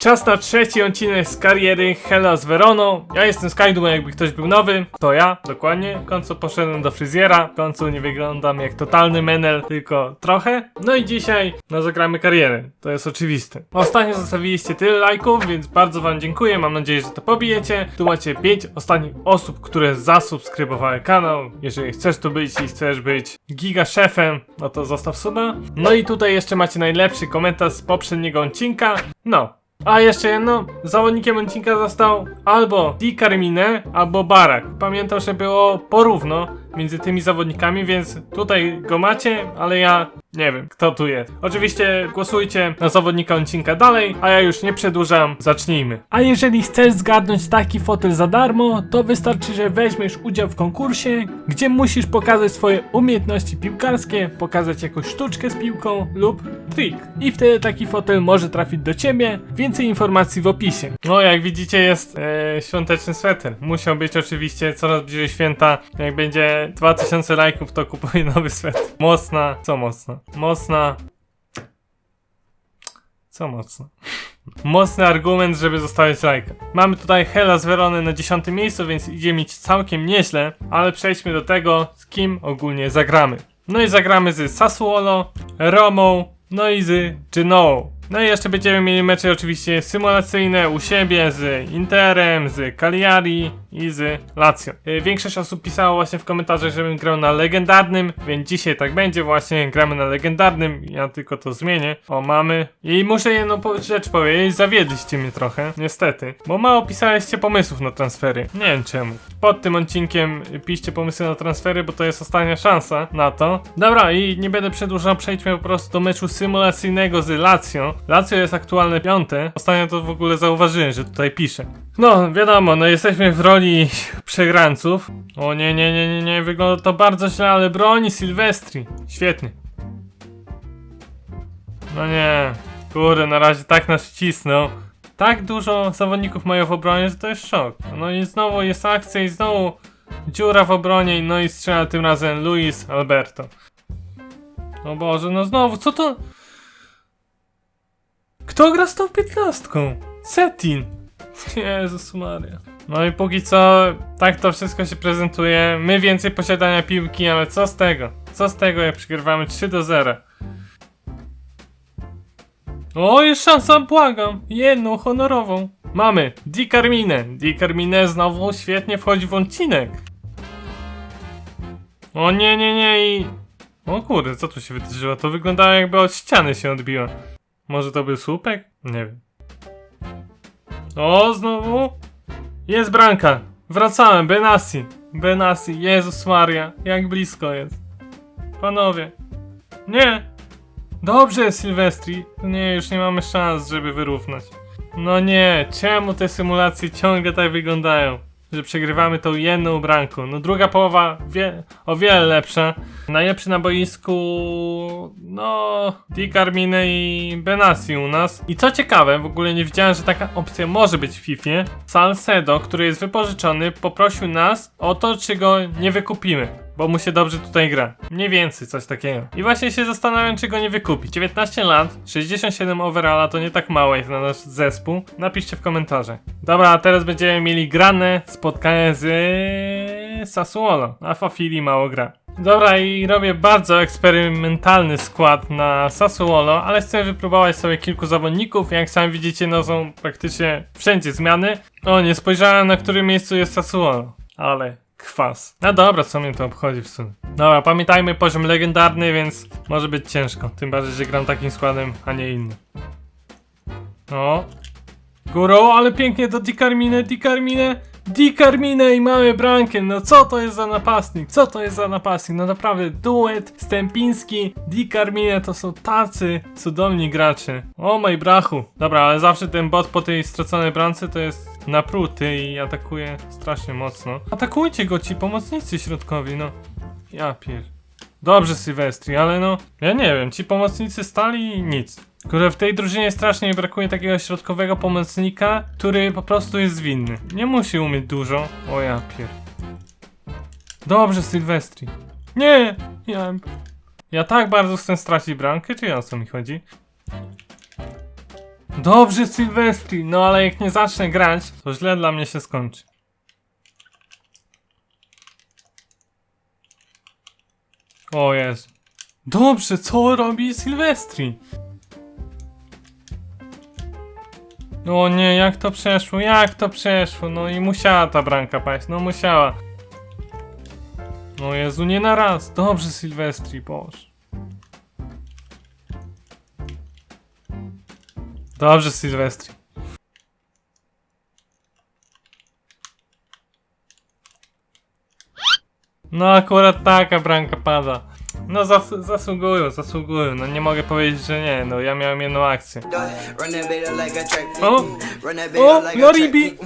Czas na trzeci odcinek z kariery Hela z Veroną. Ja jestem Skydu, jakby ktoś był nowy. To ja, dokładnie. W końcu poszedłem do fryzjera. W końcu nie wyglądam jak totalny menel, tylko trochę. No i dzisiaj, no zagramy karierę. To jest oczywiste. Ostatnio zostawiliście tyle lajków, więc bardzo wam dziękuję. Mam nadzieję, że to pobijecie. Tu macie 5 ostatnich osób, które zasubskrybowały kanał. Jeżeli chcesz tu być i chcesz być giga szefem, no to zostaw suba. No i tutaj jeszcze macie najlepszy komentarz z poprzedniego odcinka. No, a jeszcze jedno, zawodnikiem odcinka został albo Di Carmine, albo Barak. Pamiętam, że było porówno między tymi zawodnikami, więc tutaj go macie, ale ja nie wiem, kto tu jest. Oczywiście głosujcie na zawodnika odcinka dalej, a ja już nie przedłużam, zacznijmy. A jeżeli chcesz zgarnąć taki fotel za darmo, to wystarczy, że weźmiesz udział w konkursie, gdzie musisz pokazać swoje umiejętności piłkarskie, pokazać jakąś sztuczkę z piłką lub trik. I wtedy taki fotel może trafić do ciebie. Więcej informacji w opisie. No, jak widzicie, jest e, świąteczny sweter. Musiał być oczywiście coraz bliżej święta. Jak będzie 2000 lajków, to kupuję nowy sweter. Mocna, co mocna? Mocna. Co mocno? Mocny argument, żeby zostawić lajka. Mamy tutaj Hela z Verony na 10 miejscu, więc idzie mieć całkiem nieźle, ale przejdźmy do tego, z kim ogólnie zagramy. No i zagramy z Sassuolo, Romą, no i z Genoą. No i jeszcze będziemy mieli mecze oczywiście symulacyjne u siebie z Interem, z Cagliari i z Lazio. Y, Większość osób pisało właśnie w komentarzach, żebym grał na legendarnym, więc dzisiaj tak będzie właśnie, gramy na legendarnym, ja tylko to zmienię. O, mamy. I muszę jedną rzecz powiedzieć, zawiedliście mnie trochę, niestety, bo mało pisaliście pomysłów na transfery. Nie wiem czemu. Pod tym odcinkiem piszcie pomysły na transfery, bo to jest ostatnia szansa na to. Dobra, i nie będę przedłużał, przejdźmy po prostu do meczu symulacyjnego z Lazio. Lazio jest aktualne piąte. Ostatnio to w ogóle zauważyłem, że tutaj piszę. No, wiadomo, no jesteśmy w roli przegranców. O nie, nie, nie, nie, nie, wygląda to bardzo źle, ale broni Sylwestri. Świetnie. No nie, kurde, na razie tak nas wcisnął. Tak dużo zawodników mają w obronie, że to jest szok. No i znowu jest akcja i znowu dziura w obronie, no i strzela tym razem Luis Alberto. O Boże, no znowu, co to? Kto gra z tą piętnastką? Setin. Jezus Maria. No i póki co, tak to wszystko się prezentuje. My więcej posiadania piłki, ale co z tego? Co z tego, jak przegrywamy 3 do 0? O, jest szansa, błagam. Jedną honorową. Mamy Di Carmine. Di Carmine znowu świetnie wchodzi w odcinek. O nie, nie, nie i... O kurde, co tu się wydarzyło? To wyglądało jakby od ściany się odbiło. Może to był słupek? Nie wiem. O, znowu? Jest branka. Wracałem, Benassi. Benassi, Jezus Maria, jak blisko jest. Panowie. Nie. Dobrze, Sylwestri. Nie, już nie mamy szans, żeby wyrównać. No nie, czemu te symulacje ciągle tak wyglądają? Że przegrywamy tą jedną branką. No druga połowa wie, o wiele lepsza. Najlepszy na boisku, no, Di Carmine i Benassi u nas. I co ciekawe, w ogóle nie wiedziałem, że taka opcja może być w FIFA. Salcedo, który jest wypożyczony, poprosił nas o to, czy go nie wykupimy. Bo mu się dobrze tutaj gra. Mniej więcej coś takiego. I właśnie się zastanawiam, czy go nie wykupić. 19 lat, 67 overalla to nie tak mało jak na nasz zespół. Napiszcie w komentarzach. Dobra, a teraz będziemy mieli grane spotkanie z Sassuolo. A Fafili mało gra. Dobra, i robię bardzo eksperymentalny skład na Sassuolo, ale chcę wypróbować sobie kilku zawodników. Jak sami widzicie, no są praktycznie wszędzie zmiany. O, nie spojrzałem na którym miejscu jest Sassuolo, ale kwas. No dobra, co mnie to obchodzi w sumie. Dobra, pamiętajmy poziom legendarny, więc może być ciężko. Tym bardziej, że gram takim składem, a nie innym. O. Górą, ale pięknie do Di Carmine, Di Carmine, i mamy bramkę. No co to jest za napastnik? Co to jest za napastnik? No naprawdę, duet, Stępiński, Di Carmine to są tacy cudowni gracze. O moj brachu. Dobra, ale zawsze ten bot po tej straconej bramce to jest napruty i atakuje strasznie mocno. Atakujcie go ci pomocnicy środkowi, no. Ja pier... Dobrze Sylwestri, ale no, ja nie wiem, ci pomocnicy stali i Kurde, w tej drużynie strasznie brakuje takiego środkowego pomocnika, który po prostu jest zwinny. Nie musi umieć dużo. O ja pier... Dobrze Sylwestri. Nie! Ja... Ja tak bardzo chcę stracić bramkę, czy o co mi chodzi? Dobrze, Sylwestri, no ale jak nie zacznę grać, to źle dla mnie się skończy. O jest. Dobrze, co robi Sylwestri? O nie, jak to przeszło, jak to przeszło? No i musiała ta bramka paść, no musiała. O Jezu, nie na raz. Dobrze, Sylwestri, boż. Dobrze, Sylwestri. No akurat taka bramka pada. No zas zasługują, zasługują. No nie mogę powiedzieć, że nie. No ja miałem jedną akcję. O, o, Laribi!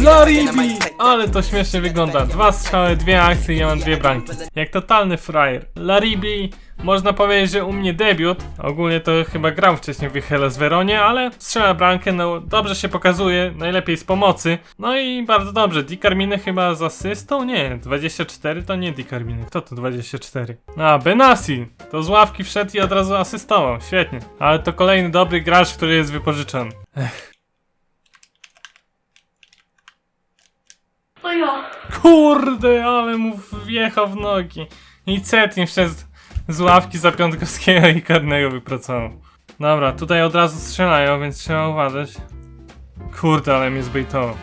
Laribi! Ale to śmiesznie wygląda. Dwa strzały, dwie akcje i ja mam dwie bramki. Jak totalny frajer. Laribi, można powiedzieć, że u mnie debiut. Ogólnie to chyba grał wcześniej w Hellas Veronie, ale strzela bramkę, no dobrze się pokazuje, najlepiej z pomocy. No i bardzo dobrze. Di Carmine chyba z asystą? Nie, 24 to nie Di Carmine. Kto to 24? A, Benassi! To z ławki wszedł i od razu asystował. Świetnie. Ale to kolejny dobry gracz, który jest wypożyczony. To ja. Kurde, ale mu wjechał w nogi. I Cetin wszedł z ławki za Piątkowskiego i karnego wypracował. Dobra, tutaj od razu strzelają, więc trzeba uważać. Kurde, ale mnie zbejtował.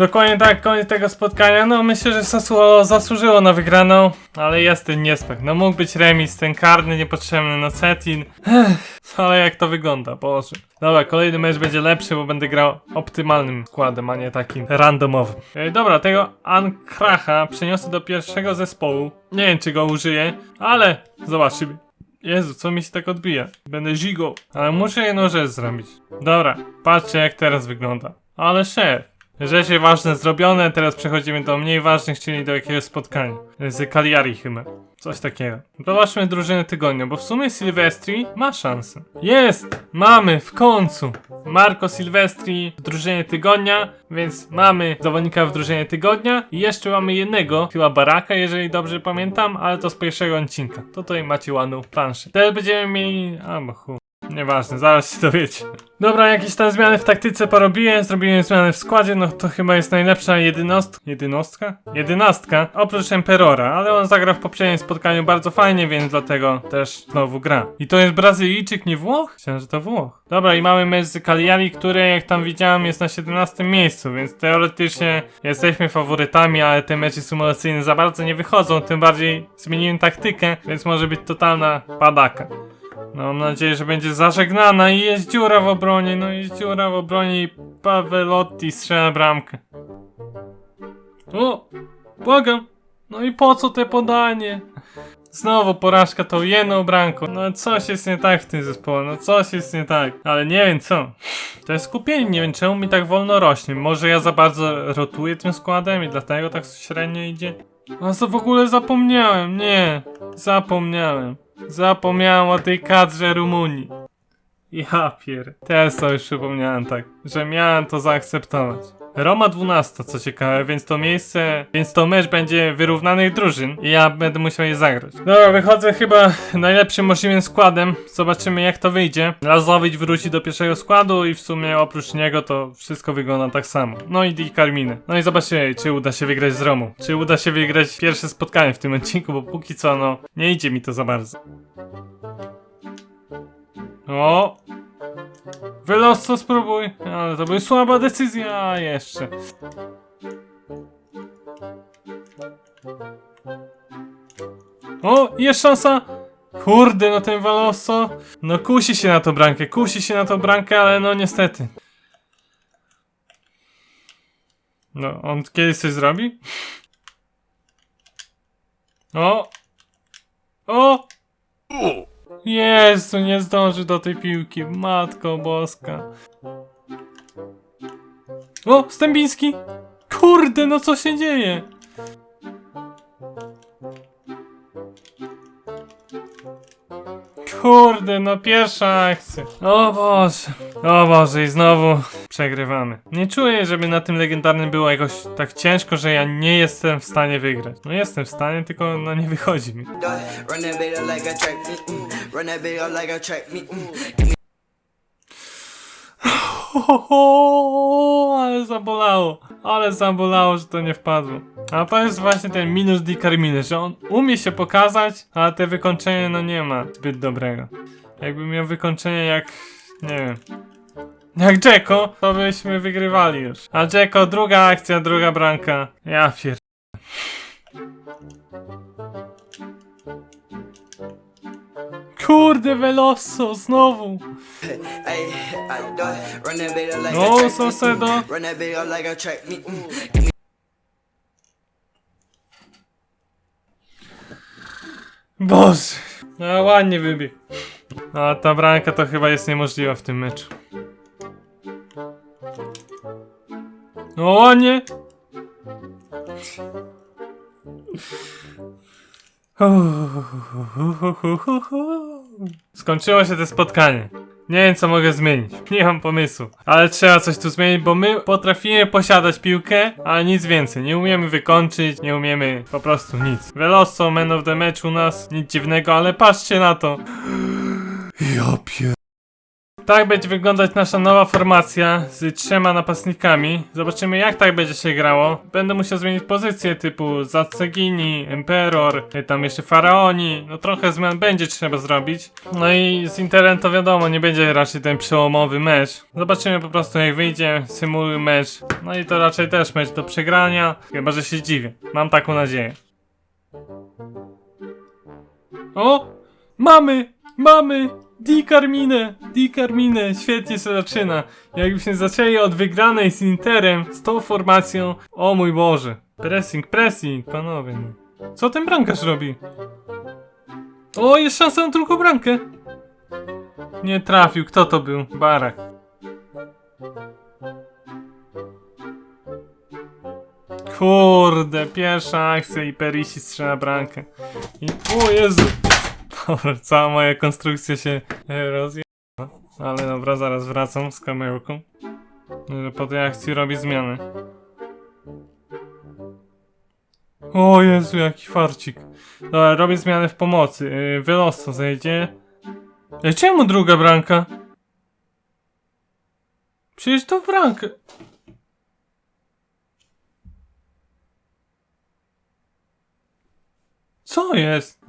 Dokładnie tak, koniec tego spotkania. No myślę, że Sassuolo zasłużyło na wygraną, ale jest ten niespek. No mógł być remis, ten karny niepotrzebny, no Cetin. Ech, ale jak to wygląda, Boże. Dobra, kolejny mecz będzie lepszy, bo będę grał optymalnym składem, a nie takim randomowym. E, dobra, tego Ankracha przeniosę do pierwszego zespołu. Nie wiem, czy go użyję, ale zobaczymy. Jezu, co mi się tak odbija? Będę żigą, ale muszę jedną rzecz zrobić. Dobra, patrzcie jak teraz wygląda. Ale szef. Rzeczy ważne zrobione, teraz przechodzimy do mniej ważnych, czyli do jakiegoś spotkania. Z Cagliari chyba. Coś takiego. Zobaczmy drużynę tygodnia, bo w sumie Silvestri ma szansę. Jest! Mamy w końcu! Marco Silvestri w drużynie tygodnia, więc mamy zawodnika w drużynie tygodnia i jeszcze mamy jednego, chyba Baraka, jeżeli dobrze pamiętam, ale to z pierwszego odcinka. Tutaj macie ładną planszę. Teraz będziemy mieli... A. Nieważne, zaraz się dowiecie. Dobra, jakieś tam zmiany w taktyce porobiłem, zrobiłem zmiany w składzie, no to chyba jest najlepsza jednostka. Jednostka? Jedenastka, oprócz Emperora, ale on zagrał w poprzednim spotkaniu bardzo fajnie, więc dlatego też znowu gra. I to jest Brazylijczyk, nie Włoch? Myślałem, że to Włoch. Dobra, i mamy mecz z Cagliari, który jak tam widziałem jest na 17 miejscu, więc teoretycznie jesteśmy faworytami, ale te mecze symulacyjne za bardzo nie wychodzą, tym bardziej zmieniłem taktykę, więc może być totalna padaka. No, mam nadzieję, że będzie zażegnana i jest dziura w obronie, no jest dziura w obronie i Pawelotti strzela bramkę. O! Błagam! No i po co te podanie? Znowu porażka tą jedną bramką. No coś jest nie tak w tym zespole, no coś jest nie tak. Ale nie wiem co. To jest skupienie, nie wiem czemu mi tak wolno rośnie. Może ja za bardzo rotuję tym składem i dlatego tak średnio idzie? A co w ogóle zapomniałem? Nie, zapomniałem. Zapomniałem o tej kadrze Rumunii. Ja pier... Teraz już przypomniałem tak, że miałem to zaakceptować. Roma 12, co ciekawe, więc to miejsce, więc to mecz będzie wyrównanych drużyn i ja będę musiał je zagrać. Dobra, wychodzę chyba najlepszym możliwym składem. Zobaczymy jak to wyjdzie. Lazowicz wróci do pierwszego składu i w sumie oprócz niego to wszystko wygląda tak samo. No i Di Carmine. No i zobaczymy, czy uda się wygrać z Romą. Czy uda się wygrać pierwsze spotkanie w tym odcinku, bo póki co no, nie idzie mi to za bardzo. O! Wylosso spróbuj. Ale to była słaba decyzja jeszcze. O, jest szansa. Kurde, no ten Veloso. No kusi się na tą bramkę, kusi się na tą bramkę, ale no niestety. No, on kiedyś coś zrobi? O! O! Jezu, nie zdąży do tej piłki. Matko boska. O, Stębiński! Kurde, no co się dzieje? Kurde, no pierwsza akcja. O Boże. O Boże, i znowu przegrywamy. Nie czuję, żeby na tym legendarnym było jakoś tak ciężko, że ja nie jestem w stanie wygrać. No jestem w stanie, tylko no nie wychodzi mi. Run like. Run like. Ale zabolało, ale zabolało, że to nie wpadło. A to jest właśnie ten minus Di Carminy, że on umie się pokazać, ale te wykończenie no nie ma zbyt dobrego. Jakby miał wykończenie jak, nie wiem, jak Jacko, to byśmy wygrywali już. A Jacko, druga akcja, druga branka. Ja pier... Kurde, Veloso, znowu! No, a track. Saucedo. Run that bitch up like a. Boże! No ładnie wybiegł. A ta bramka to chyba jest niemożliwa w tym meczu. No ładnie! Skończyło się to spotkanie. Nie wiem co mogę zmienić. Nie mam pomysłu. Ale trzeba coś tu zmienić, bo my potrafimy posiadać piłkę, ale nic więcej. Nie umiemy wykończyć, nie umiemy po prostu nic. Veloso, man of the match u nas. Nic dziwnego, ale patrzcie na to. Ja pier... Tak będzie wyglądać nasza nowa formacja z trzema napastnikami. Zobaczymy jak tak będzie się grało. Będę musiał zmienić pozycję typu Zatsegini, Emperor, y, tam jeszcze Faraoni. No trochę zmian będzie trzeba zrobić. No i z Interem to wiadomo, nie będzie raczej ten przełomowy mecz. Zobaczymy po prostu jak wyjdzie, symuluj mecz. No i to raczej też mecz do przegrania. Chyba, że się dziwię. Mam taką nadzieję. O! Mamy! Mamy! Di Carmine! Di Carmine! Świetnie się zaczyna. Jakbyśmy zaczęli od wygranej z Interem, z tą formacją. O mój Boże. Pressing, pressing, panowie. no. Co ten bramkarz robi? O, jest szansa na drugą bramkę. Nie trafił. Kto to był? Barak. Kurde, pierwsza akcja i Perisi strzela bramkę. I, o Jezu! Dobra, cała moja konstrukcja się e, rozjęła. Ale dobra, zaraz wracam z kamerką. E, Po tej akcji robię zmianę. O Jezu, jaki farcik. Dobra, robię zmianę w pomocy. Yy, Veloso zejdzie. Ej, czemu druga branka? Przecież to branka. Co jest?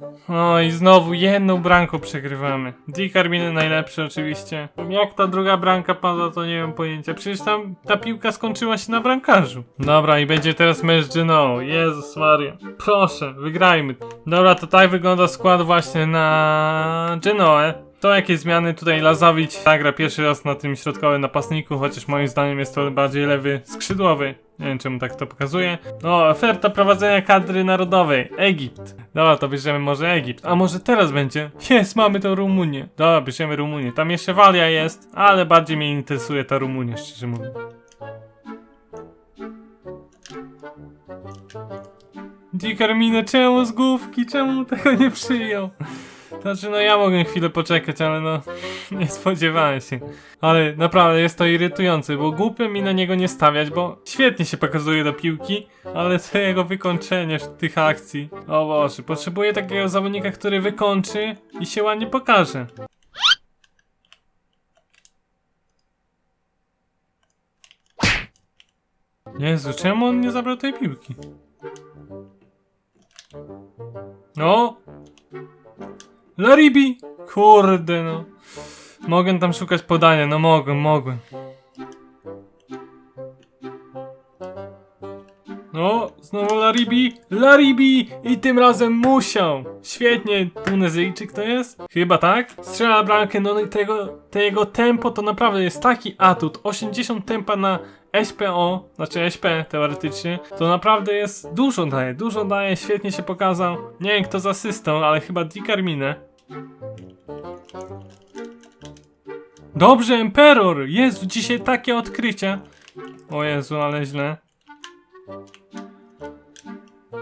I znowu jedną branką przegrywamy. Di Carmine najlepszy oczywiście. Jak ta druga branka pada, to nie mam pojęcia. Przecież tam ta piłka skończyła się na brankarzu. Dobra, i będzie teraz Geno. Jezus Maria. Proszę, wygrajmy. Dobra, to tak wygląda skład właśnie na Genoę. To jakie zmiany tutaj Lazowicz zagra pierwszy raz na tym środkowym napastniku, chociaż moim zdaniem jest to bardziej lewy skrzydłowy. Nie wiem czemu tak to pokazuje. O, oferta prowadzenia kadry narodowej. Egipt. Dobra, to bierzemy może Egipt. A może teraz będzie? Jest, mamy to Rumunię. Dobra, bierzemy Rumunię. Tam jeszcze Walia jest, ale bardziej mnie interesuje ta Rumunia, szczerze mówiąc. Di Carmine, czemu z główki? Czemu tego nie przyjął? Znaczy, no ja mogę chwilę poczekać, ale no, nie spodziewałem się. Ale naprawdę jest to irytujące, bo głupio mi na niego nie stawiać, bo świetnie się pokazuje do piłki, ale to jego wykończenie tych akcji. O Boże, potrzebuję takiego zawodnika, który wykończy i się ładnie pokaże. Jezu, czemu on nie zabrał tej piłki? No, Laribi! Kurde no. Mogę tam szukać podania, no mogłem, mogłem. No, znowu Laribi, Laribi! I tym razem musiał! Świetnie, Tunezyjczyk to jest? Chyba tak? Strzela bramkę, no i tego, tego tempo to naprawdę jest taki atut. 80 tempa na SPO, znaczy SP teoretycznie, to naprawdę jest dużo daje, dużo daje, świetnie się pokazał. Nie wiem kto z asystą, ale chyba Di Carmine. Dobrze, Emperor! Jezu, dzisiaj takie odkrycia. O Jezu, ale źle.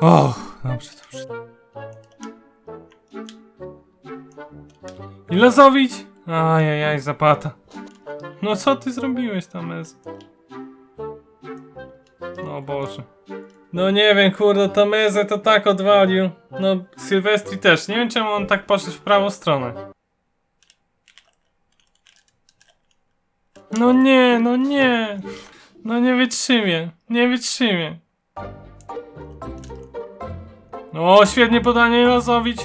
Och, dobrze, dobrze. I? Ajajaj, zapata. No co ty zrobiłeś tam, Ez? O Boże. No nie wiem, kurde, to Meze to tak odwalił. No, Sylwestri też. Nie wiem, czemu on tak poszedł w prawą stronę. No nie, no nie. No nie wytrzymię, nie wytrzymię. O, świetnie podanie Lazowicz.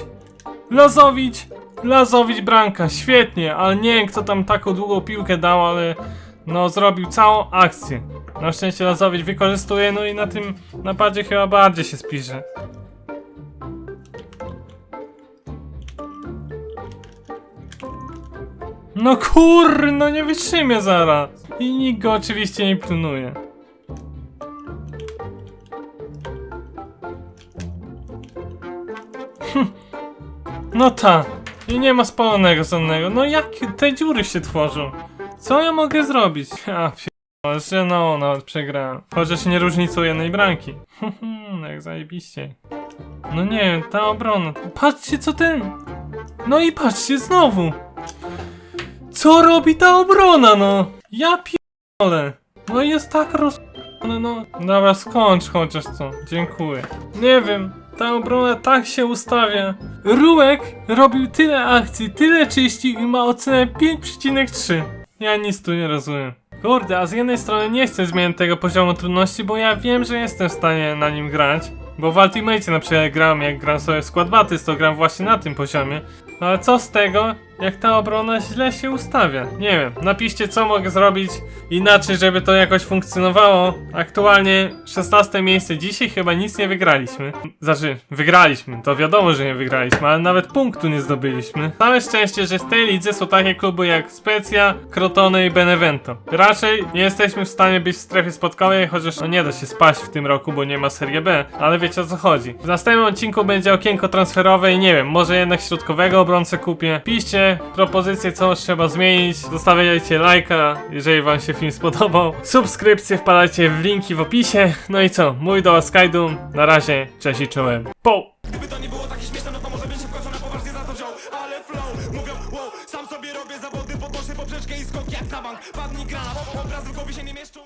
Lazowicz! Lazowicz Branka, świetnie, ale nie wiem kto tam taką długą piłkę dał, ale no zrobił całą akcję. Na szczęście Lazowicz wykorzystuje, no i na tym napadzie chyba bardziej się spisze. No kur, no nie wytrzymię zaraz. I nikt go oczywiście nie pilnuje. Hm. No ta. I nie ma spalonego żadnego. No jak te dziury się tworzą? Co ja mogę zrobić? Ja że no, nawet przegrałem. Chociaż nie różnicuje jednej bramki. Jak zajebiście. No nie, ta obrona. Patrzcie co ten... No i patrzcie znowu. Co robi ta obrona, no? Ja pierdolę. No jest tak roz... No, no. Dobra, skończ chociaż co. Dziękuję. Nie wiem, ta obrona tak się ustawia. Rułek robił tyle akcji, tyle czyści i ma ocenę 5,3. Ja nic tu nie rozumiem. Kurde, a z jednej strony nie chcę zmienić tego poziomu trudności, bo ja wiem, że jestem w stanie na nim grać. Bo w Ultimate na przykład gram, jak gram sobie w Battles, to gram właśnie na tym poziomie. No ale co z tego, jak ta obrona źle się ustawia? Nie wiem, napiszcie co mogę zrobić inaczej, żeby to jakoś funkcjonowało. Aktualnie 16 miejsce, dzisiaj chyba nic nie wygraliśmy. Znaczy, wygraliśmy, to wiadomo, że nie wygraliśmy, ale nawet punktu nie zdobyliśmy. Całe szczęście, że w tej lidze są takie kluby jak Specja, Crotone i Benevento. Raczej nie jesteśmy w stanie być w strefie spadkowej, chociaż no nie da się spaść w tym roku, bo nie ma Serie B, ale wiecie o co chodzi. W następnym odcinku będzie okienko transferowe i nie wiem, może jednak środkowego obrońcę kupię. Piszcie propozycje, co trzeba zmienić, zostawiajcie lajka, jeżeli wam się film spodobał. Subskrypcje, wpadajcie w linki w opisie. No i co, mój do was Kajdum. Na razie, cześć i czołem. Po! Gdyby to nie było takie śmieszne, no to może bym się w końcu na poważnie za to wziął Ale flow, mówią wow, sam sobie robię zawody, podnoszę poprzeczkę i skok jak na bank Padnij w głowie się nie mieszczą